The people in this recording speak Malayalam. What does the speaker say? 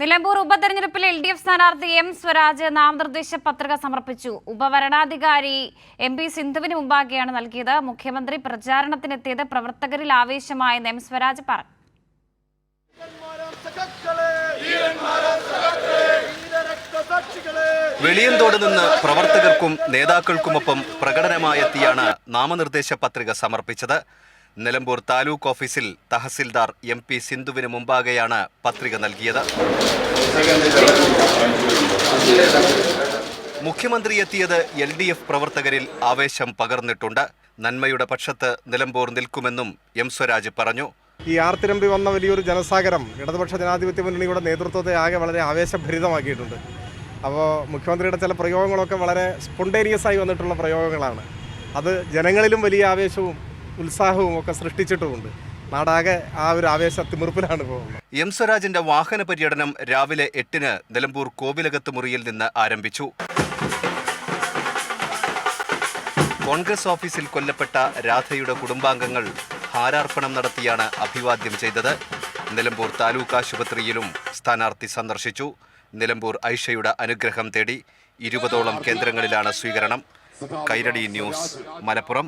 നിലമ്പൂർ ഉപതെരഞ്ഞെടുപ്പിൽ എൽ ഡി എഫ് സ്ഥാനാർത്ഥി എം സ്വരാജ് നാമനിർദ്ദേശ പത്രിക സമർപ്പിച്ചു. ഉപവരണാധികാരി എം പി സിന്ധുവിന് മുമ്പാകെയാണ് നൽകിയത്. മുഖ്യമന്ത്രി പ്രചാരണത്തിനെത്തിയത് പ്രവർത്തകരിൽ ആവേശമായെന്ന് എം സ്വരാജ് പറഞ്ഞു വെളിയന്തോട് നിന്ന് പ്രവർത്തകർക്കും നേതാക്കൾക്കുമൊപ്പം പ്രകടനമായെത്തിയാണ് നാമനിർദ്ദേശ പത്രിക സമർപ്പിച്ചത്. നിലമ്പൂർ താലൂക്ക് ഓഫീസിൽ തഹസിൽദാർ എം പി സിന്ധുവിന് മുമ്പാകെയാണ് പത്രിക നൽകിയത്. മുഖ്യമന്ത്രി എത്തിയത് എൽ ഡി എഫ് പ്രവർത്തകരിൽ ആവേശം പകർന്നിട്ടുണ്ട്. നന്മയുടെ പക്ഷത്ത് നിലമ്പൂർ നിൽക്കുമെന്നും എം സ്വരാജ് പറഞ്ഞു. ഈ ആർത്തിരമ്പി വന്ന വലിയൊരു ജനസാഗരം ഇടതുപക്ഷ ജനാധിപത്യ മുന്നണിയുടെ നേതൃത്വത്തെ ആകെ വളരെ ആവേശഭരിതമാക്കിയിട്ടുണ്ട്. അപ്പോൾ മുഖ്യമന്ത്രിയുടെ ചില പ്രയോഗങ്ങളൊക്കെ വളരെ സ്പോണ്ടേനിയസ് ആയി വന്നിട്ടുള്ള പ്രയോഗങ്ങളാണ്. അത് ജനങ്ങളിലും വലിയ ആവേശവും ഉത്സാഹവും ഒക്കെ സൃഷ്ടിച്ചിട്ടുമുണ്ട്. നാടാകെ ആ ഒരു ആവേശ തിമിർപ്പിലാണ് പോകുന്നത് എം സ്വരാജിന്റെ വാഹന പര്യടനം രാവിലെ എട്ടിന് നിലമ്പൂർ കോവിലകത്ത് മുറിയിൽ നിന്ന് ആരംഭിച്ചു. കോൺഗ്രസ് ഓഫീസിൽ കൊല്ലപ്പെട്ട രാധയുടെ കുടുംബാംഗങ്ങൾ ഹാരാർപ്പണം നടത്തിയാണ് അഭിവാദ്യം ചെയ്തത്. നിലമ്പൂർ താലൂക്ക് ആശുപത്രിയിലും സ്ഥാനാർത്ഥി സന്ദർശിച്ചു. നിലമ്പൂർ ഐഷയുടെ അനുഗ്രഹം തേടി ഇരുപതോളം കേന്ദ്രങ്ങളിലാണ് സ്വീകരണം. കൈരടി ന്യൂസ് മലപ്പുറം.